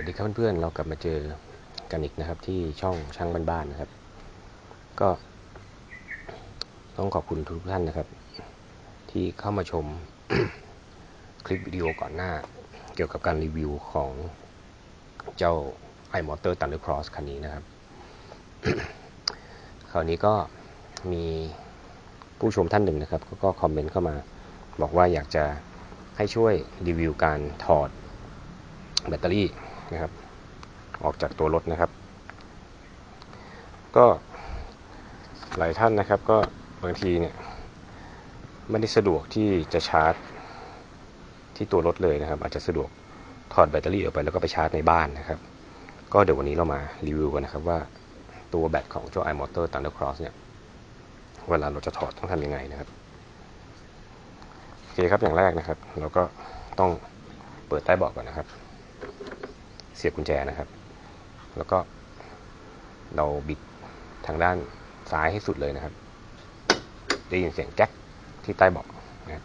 วัสดีครับเพื่อนๆ เรากลับมาเจอกันอีกนะครับ ที่ช่องช่างบ้านๆนะครับ ก็ต้องขอบคุณทุกท่านนะครับ ที่เข้ามาชมคลิปวิดีโอก่อนหน้า เกี่ยวกับการรีวิวของเจ้า iMotor Thunder Cross คันนี้นะครับ คราวนี้ก็มีผู้ชมท่านหนึ่งนะครับ ก็คอมเมนต์เข้ามาบอกว่าอยากจะให้ช่วยรีวิวการถอดแบตเตอรี่ นะครับ ออกจากตัวรถนะครับ ก็หลายท่านนะครับก็บางทีเนี่ยไม่ได้สะดวกที่จะชาร์จที่ตัวรถเลยนะครับ อาจจะสะดวกถอดแบตเตอรี่ออกไปแล้วก็ไปชาร์จในบ้านนะครับ ก็เดี๋ยววันนี้เรามารีวิวกันนะครับว่าตัวแบตของเจ้า iMotor Thunder Cross เนี่ยเวลาเราจะถอดต้องทำยังไงนะครับโอเคครับอย่างแรกนะครับ เราก็ต้องเปิดใต้เบาะก่อนนะครับ เสียบกุญแจนะครับ แล้วก็เราบิดทางด้านซ้ายให้สุดเลยนะครับ ได้ยินเสียงแก๊กที่ใต้เบาะนะครับ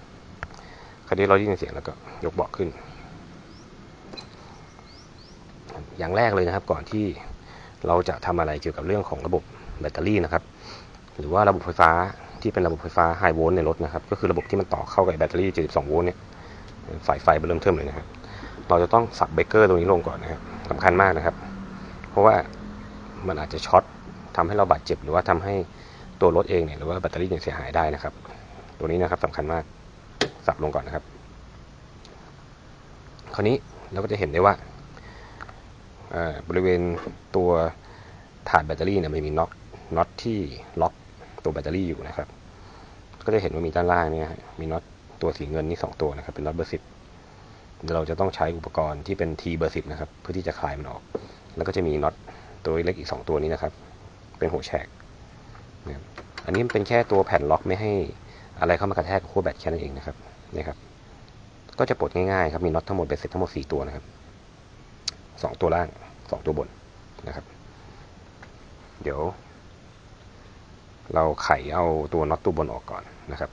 คราวนี้เราได้ยินเสียงแล้วก็ยกเบาะขึ้น อย่างแรกเลยนะครับก่อนที่เราจะทำอะไรเกี่ยวกับเรื่องของระบบแบตเตอรี่นะครับ หรือว่าระบบไฟฟ้าที่เป็นระบบไฟฟ้าไฮโวลต์ในรถนะครับ ก็คือระบบที่มันต่อเข้ากับแบตเตอรี่ 72 โวลต์เนี่ยสายไฟเริ่มเทิมเลยนะครับ เราจะต้องสับเบเกอร์ตรงนี้ลงก่อนนะครับสำคัญมากนะครับ เพราะว่ามันอาจจะช็อตทำให้เราบาดเจ็บ หรือว่าทำให้ตัวรถเองเนี่ยหรือว่าแบตเตอรี่เนี่ยเสียหายได้นะครับ ตัวนี้นะครับสำคัญมากสับลงก่อนนะครับ คราวนี้เราก็จะเห็นได้ว่าบริเวณตัวถาดแบตเตอรี่เนี่ยมันมีน็อตน็อตที่ล็อกตัวแบตเตอรี่อยู่นะครับ ก็จะเห็นว่ามีด้านล่างเนี่ยมีน็อตตัวสีเงินนี่สองตัวนะครับ เป็นน็อตเบอร์สิบ เราจะต้องใช้อุปกรณ์ที่เป็น T เบอร์สิบนะครับ เพื่อที่จะคลายมันออก แล้วก็จะมีน็อตตัวเล็กอีก 2 ตัวนี้นะครับ เป็นหัวแฉกนะอันนี้เป็นแค่ตัวแผ่นล็อกไม่ให้อะไรเข้ามากระแทกกับขั้วแบตแค่นั้นเองนะครับนี่ครับ ก็จะปลดง่ายๆครับมีน็อตทั้งหมดเป็นเซ็ตทั้งหมด 4 ตัวนะครับ 2 ตัวล่าง 2 ตัวบนนะครับ เดี๋ยว เราไขเอาตัวน็อตตัวบนออกก่อนนะครับ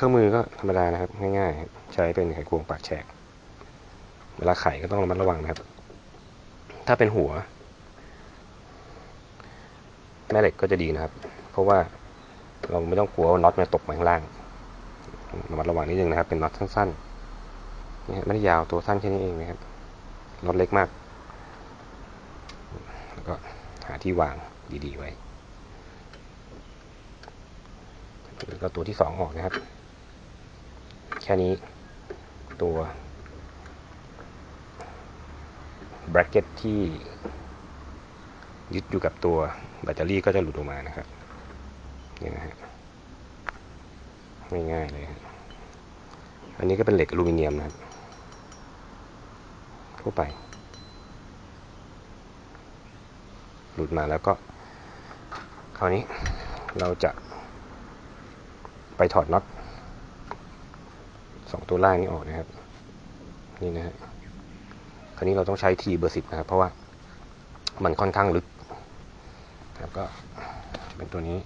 เครื่องมือก็ธรรมดานะครับง่ายๆใช้เป็นไขควงปากแฉกเวลาไขก็ต้องระมัดระวังนะครับ ถ้าเป็นหัว แม่เหล็กก็จะดีนะครับ เพราะว่าเราไม่ต้องกลัวน็อตมันตกมาข้างล่างระมัดระวังนิดนึงนะครับ เป็นน็อตสั้นๆนี่ไม่ได้ยาวตัวสั้นแค่นี้เองนะครับน็อตเล็กมาก แล้วก็หาที่วางดีๆไว้แล้วก็ตัวที่สองออกนะครับ แค่นี้ตัวแบรกเก็ตที่ยึดอยู่กับตัวแบตเตอรี่ก็จะหลุดออกมานะครับนี่นะฮะง่ายๆเลยอันนี้ก็เป็นเหล็กอลูมิเนียมนะครับทั่วไป หลุดมาแล้วก็ คราวนี้เราจะไปถอดน็อต ตัวล่างนี้ออกนะครับ นี่นะฮะคราวนี้เราต้องใช้ทีเบอร์สิบนะครับ เพราะว่ามันค่อนข้างลึกแล้วก็เป็นตัวนี้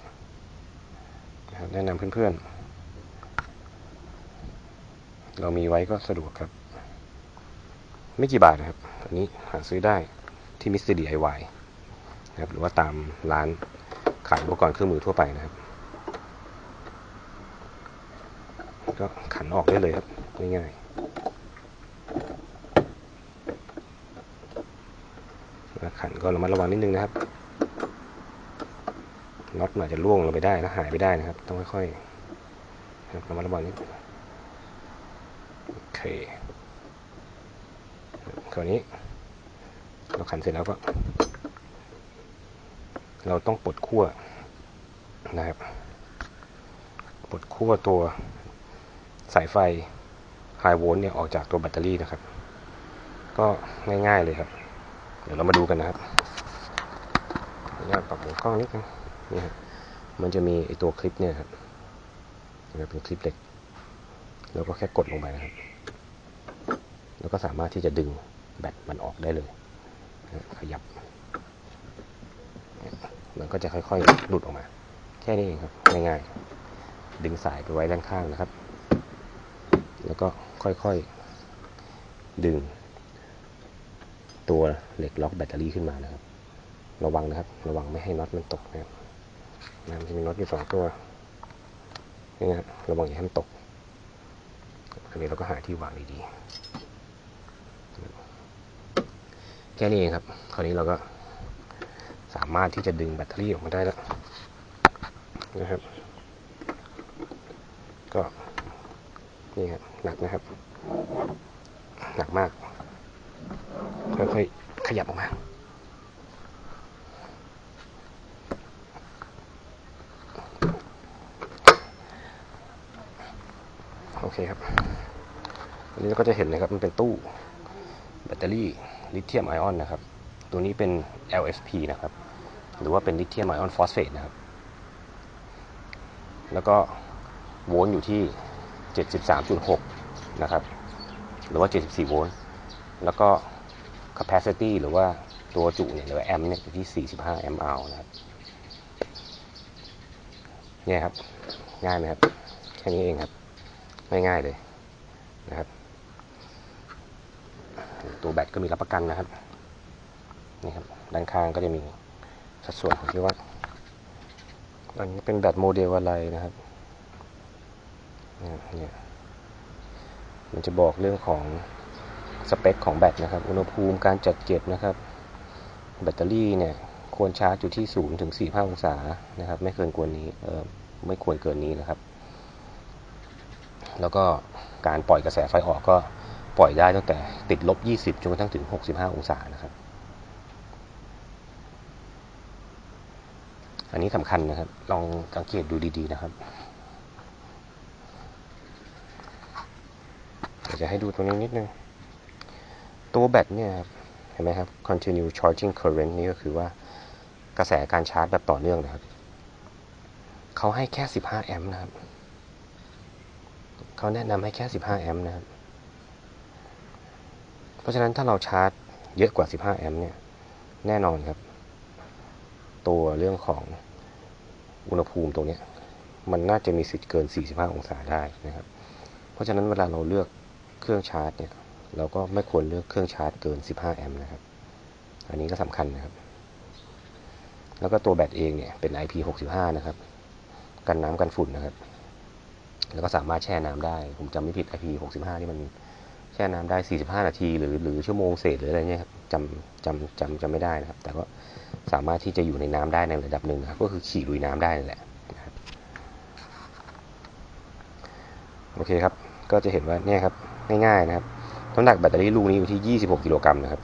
นะครับแนะนำเพื่อนๆ เรามีไว้ก็สะดวกครับ ไม่กี่บาทนะครับตัวนี้หาซื้อได้ที่มิสเตอร์ดีไอวนะครับหรือว่าตามร้านขายอุปกรณ์เครื่องมือทั่วไปนะครับ ก็ขันออกได้เลยครับ ง่ายๆขันก็ระมัดระวังนิดนึงนะครับน็อตอาจจะล่วงลงไปได้นะหายไปได้นะครับ ต้องค่อยๆระมัดระวังนิดโอเคคราวนี้ เราขันเสร็จแล้วก็เราต้องปลดขั้วนะครับ ปลดขั้วตัวสายไฟ ไฮโวลต์เนี่ยออกจากตัวแบตเตอรี่นะครับ ก็ง่ายๆเลยครับ เดี๋ยวเรามาดูกันนะครับอยากปรับมุนกล้องนิดนึงนี่ครับมันจะมีไอตัวคลิปเนี่ยครับเป็นคลิปเหล็ก แล้วก็แค่กดลงไปนะครับ แล้วก็สามารถที่จะดึงแบตมันออกได้เลย ขยับ มันก็จะค่อยๆหลุดออกมา แค่นี้เองครับ ง่ายๆ ดึงสายไปไว้ด้านข้างนะครับ แล้วก็ ค่อยๆ ดึง ตัวเหล็กล็อกแบตเตอรี่ขึ้นมานะครับ ระวังนะครับ ระวังไม่ให้น็อตมันตกนะครับนะมันจะมีน็อตอยู่สองตัวนี่นะครับระวังอย่าให้มันตก อันนี้เราก็หาที่วางดีๆ แค่นี้เองครับ คราวนี้เราก็สามารถที่จะดึงแบตเตอรี่ออกมาได้แล้วนะครับ ก็ นี่ครับหนักนะครับ หนักมาก ค่อยๆขยับออกมาโอเคครับ อันนี้เราก็จะเห็นนะครับ มันเป็นตู้แบตเตอรี่ลิเธียมไอออนนะครับ ตัวนี้เป็น LFP นะครับ หรือว่าเป็นลิเธียมไอออนฟอสเฟตนะครับ แล้วก็โวลต์อยู่ที่ 73.6 นะครับ หรือว่า 74 โวลต์ แล้วก็ capacity หรือว่าตัวจุเนี่ยหรือแอมป์เนี่ยอยู่ที่ 45 แอมป์อนะครับ เนี่ยครับ ง่ายไหมครับ แค่นี้เองครับ ง่ายๆเลยนะครับ ตัวแบตก็มีรับประกันนะครับ นี่ครับ ด้านข้างก็จะมีสัดส่วนของที่ว่าอันนี้เป็นแบตโมเดลอะไรนะครับ เนี่ยมันจะบอกเรื่องของสเปคของแบตนะครับ อุณหภูมิการจัดเก็บนะครับ แบตเตอรี่เนี่ยควรชาร์จอยู่ที่0ถึง45องศานะครับ ไม่เกินกว่านี้เออไม่ควรเกินนี้นะครับ แล้วก็การปล่อยกระแสไฟออกก็ปล่อยได้ตั้งแต่ติดลบ 20จนกระทั่งถึง 65 องศานะครับ อันนี้สำคัญนะครับ ลองสังเกตดูดีๆนะครับ เดี๋ยวจะให้ดูตรงนี้นิดนึง ตัวแบตเนี่ยเห็นไหมครับ continue charging current นี่ก็คือว่ากระแสการชาร์จแบบต่อเนื่องนะครับ เขาให้แค่ 15 แอมป์นะครับ เขาแนะนำให้แค่ 15 แอมป์นะครับ เพราะฉะนั้นถ้าเราชาร์จเยอะกว่า 15 แอมป์เนี่ย แน่นอนครับ ตัวเรื่องของอุณหภูมิตรงนี้ มันน่าจะมีสิทธิ์เกิน 45 องศาได้นะครับ เพราะฉะนั้นเวลาเราเลือก เครื่องชาร์จเนี่ยเราก็ไม่ควรเลือกเครื่องชาร์จเกิน 15 แอมป์นะครับ อันนี้ก็สำคัญนะครับ แล้วก็ตัวแบตเองเนี่ยเป็น IP65 นะครับ กันน้ำกันฝุ่นนะครับ แล้วก็สามารถแช่น้ำได้ ผมจำไม่ผิด IP65 ที่มันแช่น้ำได้ 45 นาที หรือหรือชั่วโมงเศษหรืออะไรเนี่ยครับจำจำจำจำไม่ได้นะครับ แต่ก็สามารถที่จะอยู่ในน้ำได้ในระดับหนึ่งนะครับ ก็คือขี่ลุยน้ำได้นั่นแหละโอเคครับ ก็จะเห็นว่าเนี่ยครับ ง่ายๆนะครับน้ำหนักแบตเตอรี่ลูกนี้อยู่ที่ 26 กิโลกรัมนะครับ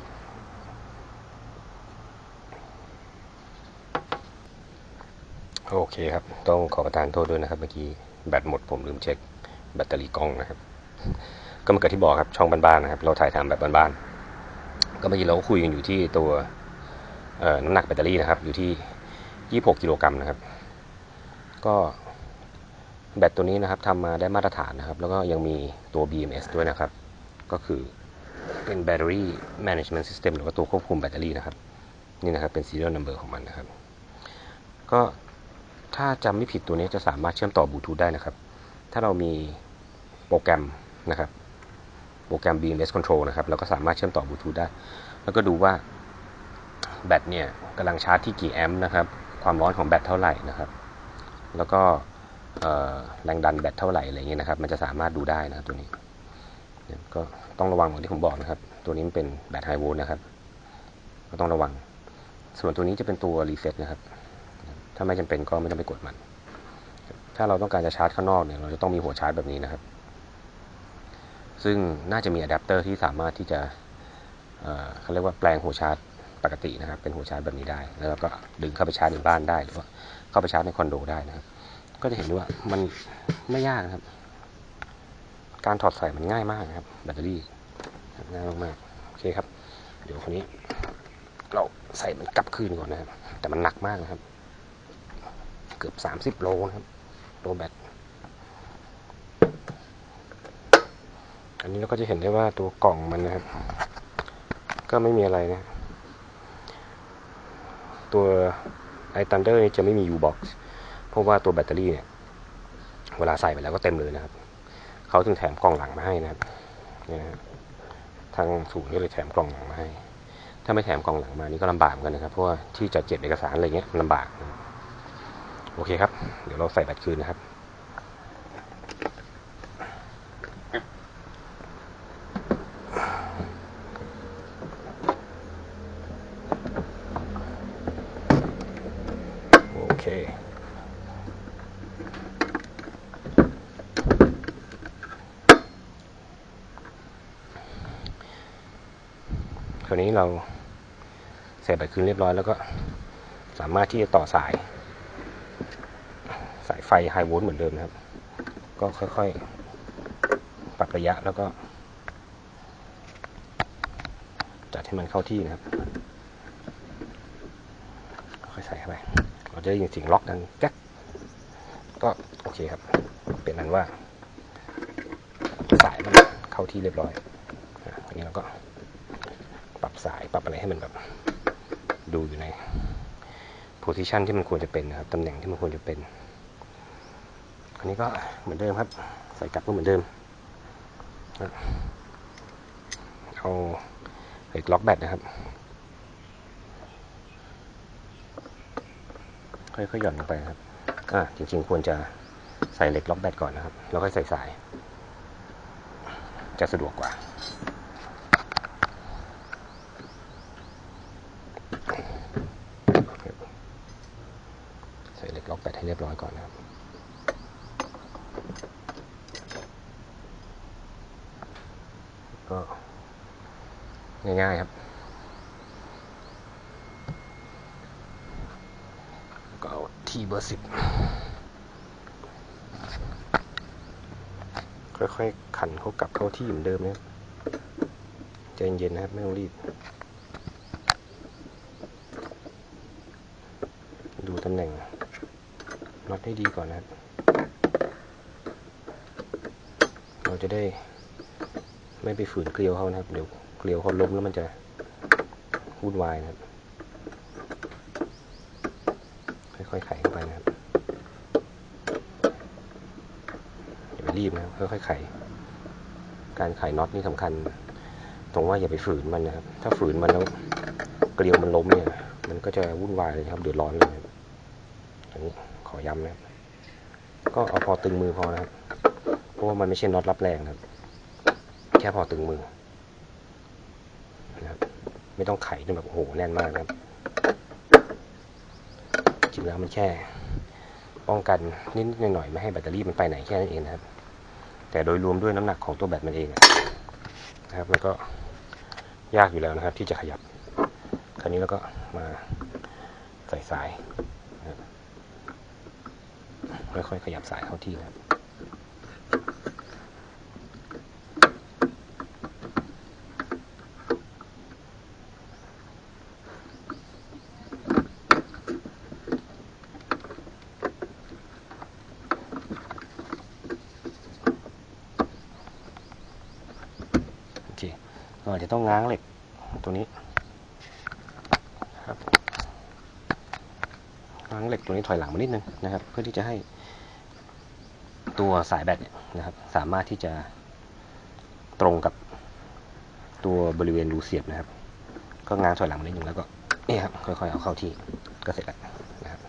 โอเคครับ ต้องขอประทานโทษด้วยนะครับ เมื่อกี้แบตหมดผมลืมเช็คแบตเตอรี่กล้องนะครับ ก็มาเกิดที่บอกครับช่องบ้านๆนะครับ เราถ่ายทำแบบบ้านๆก็เมื่อกี้เราก็คุยกันอยู่ที่ตัวน้ำหนักแบตเตอรี่นะครับ อยู่ที่ 26 กิโลกรัมนะครับ ก็ แบตตัวนี้นะครับทำมาได้มาตรฐานนะครับ แล้วก็ยังมีตัว BMS ด้วยนะครับ ก็คือเป็น Battery Management System หรือว่าตัวควบคุมแบตเตอรี่นะครับ นี่นะครับเป็น serial number ของมันนะครับ ก็ถ้าจำไม่ผิดตัวนี้จะสามารถเชื่อมต่อบลูทูธได้นะครับ ถ้าเรามีโปรแกรมนะครับ โปรแกรม BMS Control นะครับเราก็สามารถเชื่อมต่อบลูทูธได้ แล้วก็ดูว่าแบตเนี่ยกำลังชาร์จที่กี่แอมป์นะครับ ความร้อนของแบตเท่าไหร่นะครับ แล้วก็ แรงดันแบตเท่าไหร่อะไรเงี้ยนะครับ มันจะสามารถดูได้นะครับตัวนี้ ก็ต้องระวังอย่างที่ผมบอกนะครับ ตัวนี้มันเป็นแบตไฮโวลต์นะครับ ก็ต้องระวัง ส่วนตัวนี้จะเป็นตัวรีเซ็ตนะครับ ถ้าไม่จำเป็นก็ไม่ต้องไปกดมัน ถ้าเราต้องการจะชาร์จข้างนอกเนี่ย เราจะต้องมีหัวชาร์จแบบนี้นะครับ ซึ่งน่าจะมีอะแดปเตอร์ที่สามารถที่จะเขาเรียกว่าแปลงหัวชาร์จปกตินะครับ เป็นหัวชาร์จแบบนี้ได้ แล้วก็ดึงเข้าไปชาร์จในบ้านได้ หรือว่าเข้าไปชาร์จในคอนโดได้นะครับ ก็จะเห็นว่ามันไม่ยากนะครับ การถอดใส่มันง่ายมากนะครับ แบตเตอรี่ง่ายมากๆโอเคครับ เดี๋ยวคนนี้ เราใส่มันกลับคืนก่อนนะครับ แต่มันหนักมากนะครับ เกือบสามสิบโลนะครับตัวแบตอันนี้เราก็จะเห็นได้ว่าตัวกล่องมันนะครับ ก็ไม่มีอะไรนะ ตัวไอทันเดอร์จะไม่มี U-box เพราะว่าตัวแบตเตอรี่เนี่ยเวลาใส่ไปแล้วก็เต็มเลยนะครับเขาจึงแถมกล่องหลังมาให้นะครับนี่นะทางศูนย์ก็เลยแถมกล่องหลังมาให้ ถ้าไม่แถมกล่องหลังมานี่ก็ลำบากเหมือนกันนะครับเพราะว่าที่จะเก็บเอกสารอะไรเงี้ยมันลำบาก โอเคครับ เดี๋ยวเราใส่แบตคืนนะครับ โอเค คราเราใส่แบตคืนเรียบร้อยแล้วก็สามารถที่จะต่อสาย สายไฟไฮโวลต์เหมือนเดิมนะครับ ก็ค่อยๆ ปรับระยะแล้วก็ จัดให้มันเข้าที่นะครับค่อยใส่เข้าไปเราจะได้ยินเสียงล็อกดังแก๊กก็โอเคครับ เป็นนั้นว่า สายมันเข้าที่เรียบร้อยอันนี้เราก็ สายปรับอะไรให้มันแบบดูอยู่ในโพซิชันที่มันควรจะเป็นนะครับตำแหน่งที่มันควรจะเป็นอันนี้ก็เหมือนเดิมครับ ใส่กลับก็เหมือนเดิมเอาเหล็กล็อกแบตนะครับค่อยๆหย่อนลงไปครับอ่าจริงๆ ควรจะใส่เหล็กล็อกแบตก่อนนะครับ แล้วค่อยใส่สาย จะสะดวกกว่า ใส่เหล็กล็อกแบตให้เรียบร้อยก่อนนะครับก็ง่ายๆครับก็เอาที่เบอร์สิบค่อยๆขันเขากลับเข้าที่เหมือนเดิมนะใจเย็นๆนะครับ ไม่ต้องรีบ ดูตำแหน่งน็อต ให้ดีก่อนนะเราจะได้ไม่ไปฝืนเกลียวเขานะครับ เดี๋ยวเกลียวเขาล้มแล้วมันจะวุ่นวายนะครับ ค่อยๆไขเข้าไปนะครับอย่าไปรีบนะครับค่อยๆไข การไขน็อตนี่สำคัญ ตรงว่าอย่าไปฝืนมันนะครับ ถ้าฝืนมันแล้วเกลียวมันล้มเนี่ย มันก็จะวุ่นวายเลยครับ เดือดร้อนเลยนะครับอันนี้ ขอย้ำนะครับก็เอาพอตึงมือพอนะครับเพราะว่ามันไม่ใช่น็อตรับแรงนะครับ แค่พอตึงมือนะครับไม่ต้องไขจนแบบโอ้โหแน่นมากนะครับจริงแล้วมันแค่ป้องกันนิดหน่อยไม่ให้แบตเตอรี่มันไปไหนแค่นั้นเองนะครับ แต่โดยรวมด้วยน้ำหนักของตัวแบตมันเองนะครับแล้วก็ยากอยู่แล้วนะครับ ที่จะขยับ คราวนี้เราก็มาใส่สาย ค่อยๆขยับสายเข้าที่ครับโอเคเราจจะต้องง้างเหล็กตัวนี้ครับง้างเหล็ก ตัวนี้ถอยหลังมานิดนึงนะครับ เพื่อที่จะให้ตัวสายแบตเนี่ยนะครับ สามารถที่จะตรงกับตัวบริเวณรูเสียบนะครับ ก็ง้างถอยหลังมานิดนึงแล้วก็นี่ครับค่อยๆเอาเข้าที่ก็เสร็จแล้วนะครับ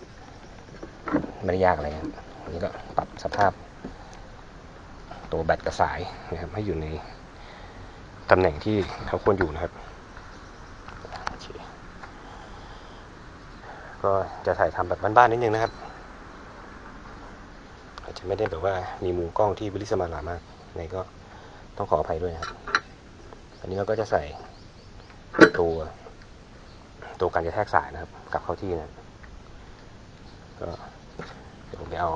ไม่ได้ยากอะไรครับนนี้ก็ปรับสภาพ ตัวแบตกับสายนะครับให้อยู่ในตำแหน่งที่เขาควรอยู่นะครับโอเค ก็จะถ่ายทำแบบบ้านๆนิดนึงนะครับอาจจะไม่ได้แบบว่ามีมุมกล้องที่บริสมาลามากยังไงก็ต้องขออภัยด้วยนะครับ อันนี้เราก็จะใส่ตัวตัวการกระแทกสายนะครับ กลับเข้าที่นะก็เดี๋ยวผมไปเอา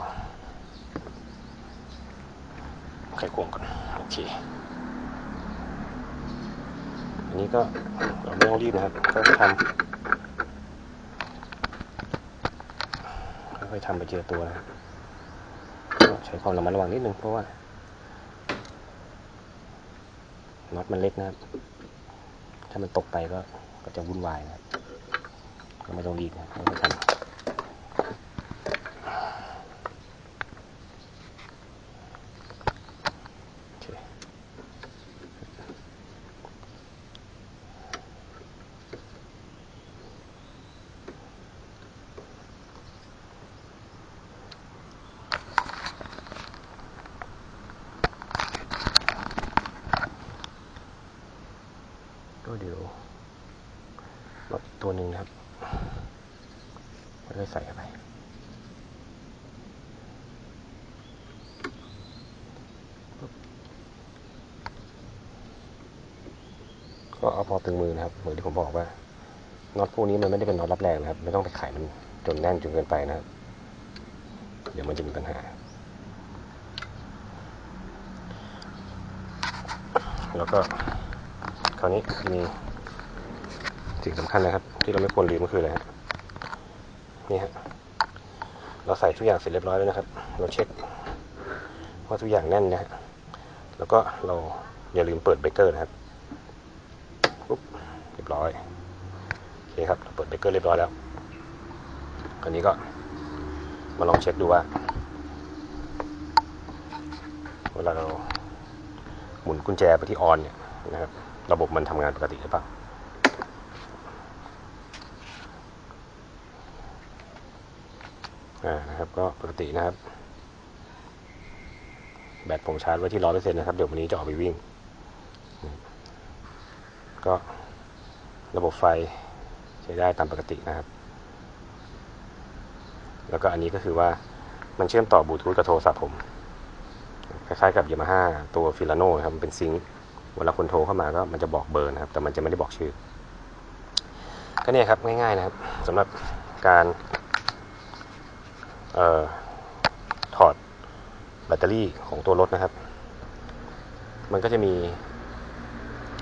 ไขควงก่อนโอเคอันนี้ก็เราไม่ต้องรีบนะครับค่อยๆทำ ค่อยๆทำไปเจอตัวนะใช้ความระมัดระวังนิดนึงเพราะว่าน็อตมันเล็กนะครับ ถ้ามันตกไปก็ก็จะวุ่นวายนะครับก็ไม่ต้องรีบนะไม่ต้องทำ ก็ เอาพอตึงมือนะครับเหมือนที่ผมบอกว่าน็อตพวกนี้มันไม่ได้เป็นน็อตรับแรงนะครับ ไม่ต้องไปไขมันจนแน่นจนเกินไปนะครับ เดี๋ยวมันจะมีปัญหา แล้วก็คราวนี้มีสิ่งสำคัญนะครับ ที่เราไม่ควรลืมก็คืออะไรฮะนี่ฮะเราใส่ทุกอย่างเสร็จเรียบร้อยแล้วนะครับ เราเช็คว่าทุกอย่างแน่นนะฮะแล้วก็เราอย่าลืมเปิดเบรกเกอร์นะครับ บร้อยโอเคครับเปิดเบรกเกอร์เรียบร้อยแล้วคราวนี้ก็มาลองเช็คดูว่า เวลาเราหมุนกุญแจไปที่ออนเนี่ยนะครับระบบมันทำงานปกติหรือเปล่าอ่านะครับก็ปกตินะครับ แบตผมชาร์จไว้ที่ร้อยเปอร์เซ็นต์นะครับ เดี๋ยววันนี้จะออกไปวิ่ง ก็ ระบบไฟใช้ได้ตามปกตินะครับ แล้วก็อันนี้ก็คือว่ามันเชื่อมต่อบลูทูธกับโทรศัพท์ผม คล้ายๆกับ Yamaha ตัวฟิลาโนนะครับมันเป็นซิงค์เวลาคนโทรเข้ามาก็มันจะบอกเบอร์นะครับ แต่มันจะไม่ได้บอกชื่อ ก็เนี่ยครับง่ายๆนะครับสำหรับการออถอดแบตเตอรี่ของตัวรถนะครับ มันก็จะมี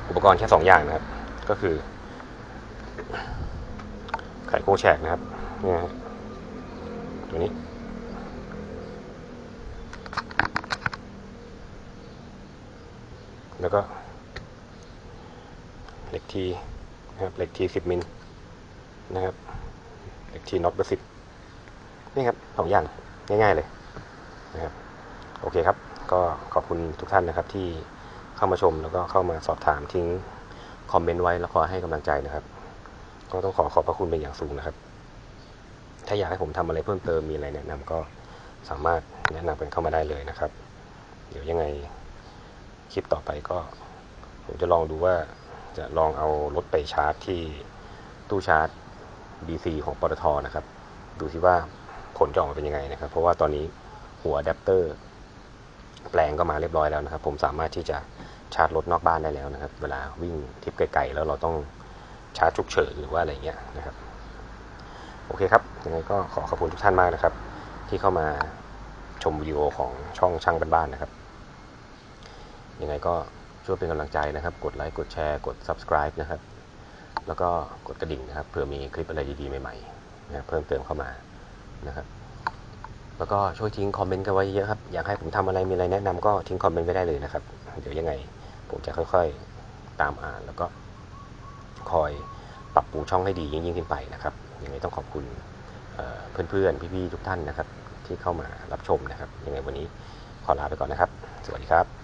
อุปกรณ์แค่สองอย่างนะครับ ก็คือ ไขควงแฉกนะครับเนี่ยตัวนี้ แล้วก็เหล็กทีนะครับเหล็กทีสิบมิลนะครับเหล็กทีน็อตเบอร์สิบนี่ครับสองอย่างง่ายๆเลยนะครับโอเคครับ ก็ขอบคุณทุกท่านนะครับที่เข้ามาชมแล้วก็เข้ามาสอบถามทิ้งคอมเมนต์ไว้แล้วขอให้กำลังใจนะครับ ก็ต้องขอขอบพระคุณเป็นอย่างสูงนะครับ ถ้าอยากให้ผมทำอะไรเพิ่มเติมมีอะไรแนะนำก็สามารถแนะนำกันเข้ามาได้เลยนะครับ เดี๋ยวยังไงคลิปต่อไปก็ ผมจะลองดูว่าจะลองเอารถไปชาร์จที่ตู้ชาร์จ DC ของปตทนะครับ ดูที่ว่าผลจะออกมาเป็นยังไงนะครับ เพราะว่าตอนนี้หัวอะแดปเตอร์แปลงก็มาเรียบร้อยแล้วนะครับ ผมสามารถที่จะชาร์จรถนอกบ้านได้แล้วนะครับ เวลาวิ่งทริปไกลๆแล้วเราต้อง ชาร์จฉุกเฉินหรือว่าอะไรเงี้ยนะครับ โอเคครับยังไงก็ขอขอบคุณทุกท่านมากนะครับ ที่เข้ามาชมวิดีโอของช่องช่างบ้านๆนะครับ ยังไงก็ช่วยเป็นกำลังใจนะครับ กดไลค์กดแชร์กด subscribe นะครับ แล้วก็กดกระดิ่งนะครับเผื่อมีคลิปอะไรดีๆใหม่ๆนะเพิ่มเติมเข้ามานะครับแล้วก็ช่วยทิ้งคอมเมนต์กันไว้เยอะครับ อยากให้ผมทำอะไรมีอะไรแนะนำก็ทิ้งคอมเมนต์ไว้ได้เลยนะครับ เดี๋ยวยังไงผมจะค่อยๆตามอ่านแล้วก็ คอยปรับปรุงช่องให้ดียิ่งๆขึ้นไปนะครับยังไงต้องขอบคุณเเพื่อนๆพี่ๆทุกท่านนะครับ ที่เข้ามารับชมนะครับยังไงวันนี้ขอลาไปก่อนนะครับ สวัสดีครับ